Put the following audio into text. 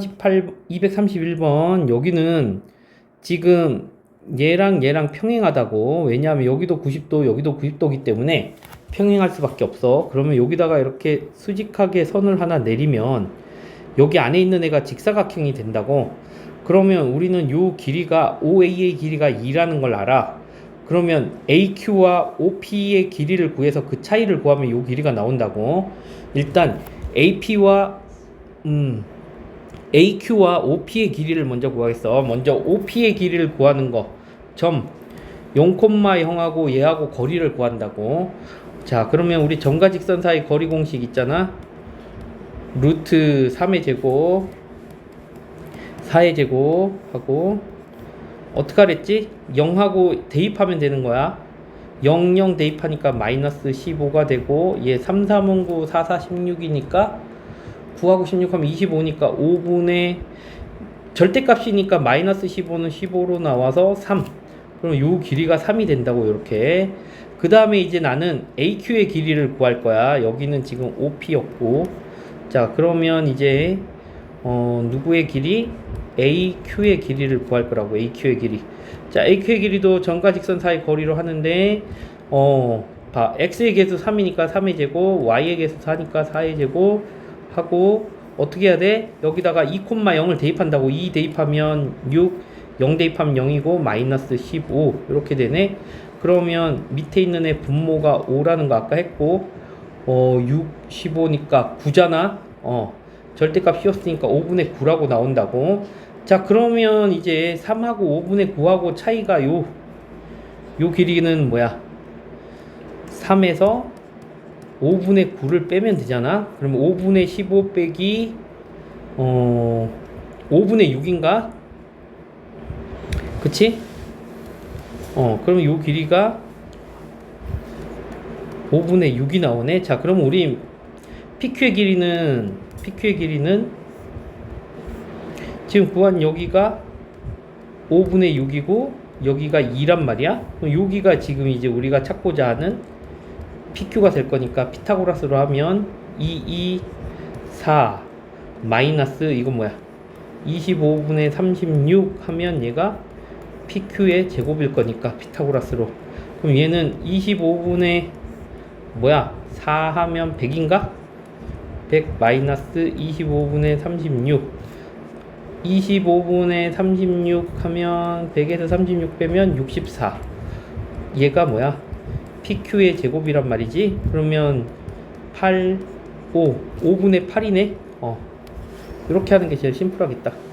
238, 231번 여기는 지금 얘랑 얘랑 평행하다고. 왜냐하면 여기도 90도 여기도 90도기 때문에 평행할 수밖에 없어. 그러면 여기다가 이렇게 수직하게 선을 하나 내리면 여기 안에 있는 애가 직사각형이 된다고. 그러면 우리는 요 길이가 OA의 길이가 2라는 걸 알아. 그러면 AQ와 OP의 길이를 구해서 그 차이를 구하면 요 길이가 나온다고. 일단 AP와 음 AQ와 OP의 길이를 먼저 구하겠어. 먼저 OP의 길이를 구하는 거. 점 0,0하고 얘하고 거리를 구한다고. 자, 그러면 우리 점과 직선 사이 거리 공식 있잖아. 루트 3의 제곱 4의 제곱 하고 어떻게 하랬지? 0하고 대입하면 되는 거야. 0, 0 대입하니까 마이너스 15가 되고 얘 3, 3, 5, 9, 4, 4, 16이니까 9하고 16 하면 25니까 5분의 절대값이니까 마이너스 15는 15로 나와서 3 그럼 요 길이가 3이 된다고 이렇게. 그 다음에 이제 나는 AQ의 길이를 구할 거야. 여기는 지금 OP였고. 자 그러면 이제 어 누구의 길이? AQ의 길이를 구할 거라고 AQ의 길이. 자 AQ의 길이도 점과 직선 사이 거리로 하는데 어 봐, X의 개수 3이니까 3의 제곱 Y의 개수 4니까 4의 제곱 하고 어떻게 해야 돼? 여기다가 2,0을 대입한다고 2 대입하면 6, 0 대입하면 0이고 마이너스 15 이렇게 되네. 그러면 밑에 있는 애 분모가 5라는 거 아까 했고 어 6, 15니까 9잖아. 어 절대값 씌웠으니까 5분의 9라고 나온다고. 자 그러면 이제 3하고 5분의 9하고 차이가 요 요 길이는 뭐야? 3에서 5분의 9를 빼면 되잖아. 그러면 5분의 15 빼기 어 5분의 6인가? 그치? 어 그러면 요 길이가 5분의 6이 나오네. 자, 그럼 우리 PQ의 길이는 PQ의 길이는 지금 구한 여기가 5분의 6이고 여기가 2란 말이야. 그럼 여기가 지금 이제 우리가 찾고자 하는 PQ가 될 거니까 피타고라스로 하면 2, 2, 4 마이너스 이건 뭐야? 25분의 36 하면 얘가 PQ의 제곱일 거니까 피타고라스로 그럼 얘는 25분의 뭐야? 4 하면 100인가? 100 마이너스 25분의 36 25분의 36 하면 100에서 36 빼면 64 얘가 뭐야? PQ의 제곱이란 말이지. 그러면 8, 5, 5분의 8이네. 어. 이렇게 하는 게 제일 심플하겠다.